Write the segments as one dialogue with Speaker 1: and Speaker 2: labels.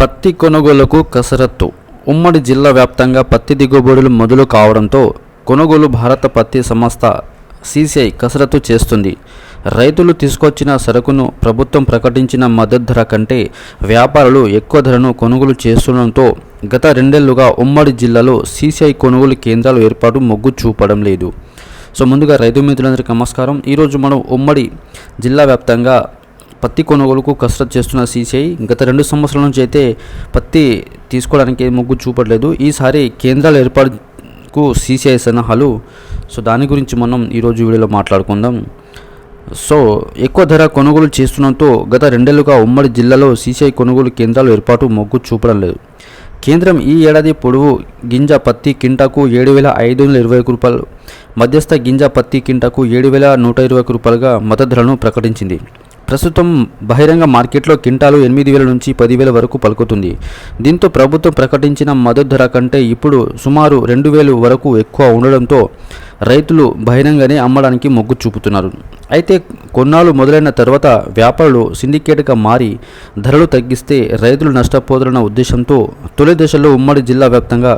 Speaker 1: పత్తి కొనుగోలుకు కసరత్తు. ఉమ్మడి జిల్లా వ్యాప్తంగా పత్తి దిగుబడులు మొదలు కావడంతో కొనుగోలు భారత పత్తి సంస్థ సీసీఐ కసరత్తు చేస్తుంది. రైతులు తీసుకొచ్చిన సరుకును ప్రభుత్వం ప్రకటించిన మద్దతు ధర కంటే వ్యాపారులు ఎక్కువ ధరను కొనుగోలు చేస్తుండటంతో గత రెండేళ్ళుగా ఉమ్మడి జిల్లాలో సీసీఐ కొనుగోలు కేంద్రాలు ఏర్పాటు మొగ్గు చూపడం లేదు. సో ముందుగా రైతు మిత్రులందరికీ నమస్కారం. ఈరోజు మనం ఉమ్మడి జిల్లా వ్యాప్తంగా పత్తి కొనుగోలుకు కసరత్తు చేస్తున్న సీసీఐ గత రెండు సంవత్సరాల నుంచి అయితే పత్తి తీసుకోవడానికి మొగ్గు చూపట్లేదు. ఈసారి కేంద్రాల ఏర్పాటుకు సీసీఐ సన్నాహాలు. సో దాని గురించి మనం ఈరోజు వీడియోలో మాట్లాడుకుందాం. సో ఎక్కువ ధర కొనుగోలు చేస్తున్నంతో గత రెండేళ్ళుగా ఉమ్మడి జిల్లాలో సీసీఐ కొనుగోలు కేంద్రాలు ఏర్పాటు మొగ్గు చూపడం లేదు. కేంద్రం ఈ ఏడాది పొడవు గింజ పత్తి కింటాకు ఏడు వేల ఐదు వందల ఇరవై ఒక రూపాయలు మధ్యస్థ గింజ పత్తి కింటాకు ఏడు వేల నూట ఇరవై ఒక రూపాయలుగా మద్దతు ధరలను ప్రకటించింది. ప్రస్తుతం బహిరంగ మార్కెట్లో కింటాలు ఎనిమిది వేల నుంచి పదివేల వరకు పలుకుతుంది. దీంతో ప్రభుత్వం ప్రకటించిన మద్దతు ధర కంటే ఇప్పుడు సుమారు రెండు వేలు వరకు ఎక్కువ ఉండడంతో రైతులు బహిరంగనే అమ్మడానికి మొగ్గు చూపుతున్నారు. అయితే కొన్నాళ్ళు మొదలైన తర్వాత వ్యాపారులు సిండికేట్గా మారి ధరలు తగ్గిస్తే రైతులు నష్టపోతున్న ఉద్దేశంతో తొలి దశలో ఉమ్మడి జిల్లా వ్యాప్తంగా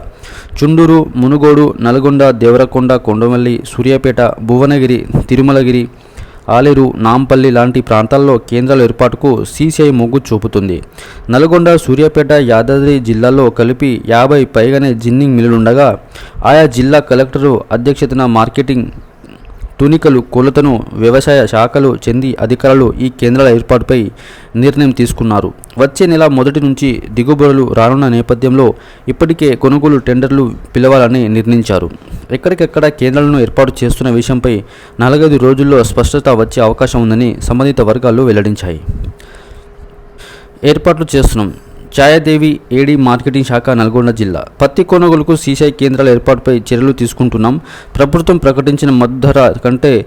Speaker 1: చుండూరు మునుగోడు నల్గొండ దేవరకొండ కొండమల్లి సూర్యాపేట భువనగిరి తిరుమలగిరి ఆలేరు నాంపల్లి లాంటి ప్రాంతాల్లో కేంద్రాల ఏర్పాటుకు సీసీఐ మొగ్గు చూపుతుంది. నల్గొండ సూర్యాపేట యాదాద్రి జిల్లాల్లో కలిపి యాభై పైగానే జిన్నింగ్ మిల్లులుండగా ఆయా జిల్లా కలెక్టరు అధ్యక్షతన మార్కెటింగ్ తునికలు కొలతను వ్యవసాయ శాఖలు చెంది అధికారులు ఈ కేంద్రాల ఏర్పాటుపై నిర్ణయం తీసుకున్నారు. వచ్చే నెల మొదటి నుంచి దిగుబడులు రానున్న నేపథ్యంలో ఇప్పటికే కొనుగోలు టెండర్లు పిలవాలని నిర్ణయించారు. ఎక్కడికెక్కడ కేంద్రాలను ఏర్పాటు చేస్తున్న విషయంపై నాలుగైదు రోజుల్లో స్పష్టత వచ్చే అవకాశం ఉందని సంబంధిత వర్గాలు వెల్లడించాయి. ఏర్పాట్లు చేస్తున్నాం. ఛాయాదేవి ఏడీ మార్కెటింగ్ శాఖ నల్గొండ జిల్లా. పత్తి కొనుగోలుకు సీసీఐ కేంద్రాల ఏర్పాటుపై చర్యలు తీసుకుంటున్నాం. ప్రభుత్వం ప్రకటించిన మద్దతు ధర కంటే